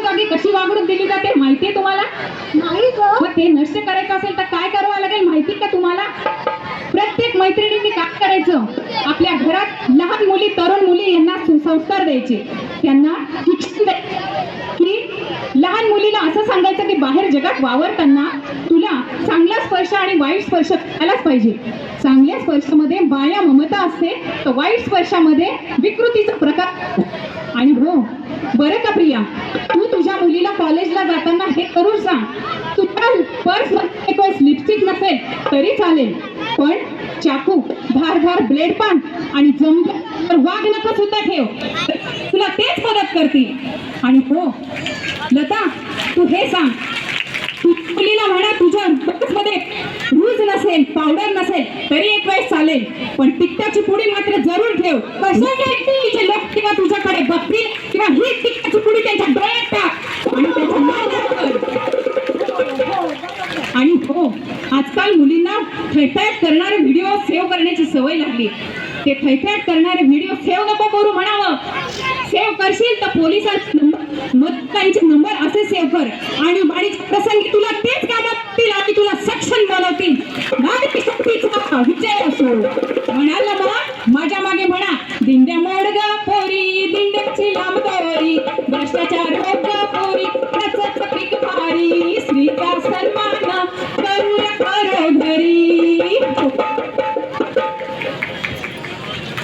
जागोजागी कशी वागणूक दिली जाते माहितीये तुम्हाला? नाही मग ते नष्ट करायचं असेल तर काय करावं लागेल माहिती का तुम्हाला? प्रत्येक मैत्रिणींनी काय करायचं? आपल्या घरात लहान मुली तरुण मुली यांना सुसंस्कार द्यायचे. त्यांना की लहान मुलीला असं सांगायचं की बाहेर जगात वावरताना तुला चांगला स्पर्श आणि वाईट स्पर्श करायलाच पाहिजे. चांगल्या स्पर्शामध्ये माया ममता असते तर वाईट स्पर्शामध्ये विकृतीचा प्रकार आणि हो बरं का प्रिया? तू तुझ्या मुलीला कॉलेजला जाताना हे करू सांग. तुझ्या पर्स एक वेळेस लिपस्टिक नसेल तरी चालेल. पण चाकू धार धार ब्लेड पान आणि जमलं तर वाघ नको सुद्धा ठेव. तुला तेच मदत करतील. आणि हो लता तू हे सांग. तू मुलीला म्हणा तुझ्या मध्ये रूज नसेल पावडर नसेल तरी एक वेळेस चालेल. पण तिखटाची पुडी मात्र जरूर ठेव. कशासाठी? मुलं तुझ्याकडे बघतील किंवा ही तिखटाची पुडी त्यांच्या डोळ्यात टाक आणि हो आजकाल मुलींना थैथॅट करणारे व्हिडिओ सेव्ह करण्याची सवय लागली. ते थैथॅट करणारे व्हिडिओ सेव्ह नको करू म्हणावं. सेव्ह करशील तर पोलिसांचे नंबर मतदारांचे नंबर असे सेव्ह कर. आणि बाळीच्या प्रसंगी तुला तेच कामातील आणि तुला सक्षम बनवतील. नारी शक्तीचा विजय असो. म्हणाल ना मग भ्रष्टाचाराची लांब भ्रष्टाचार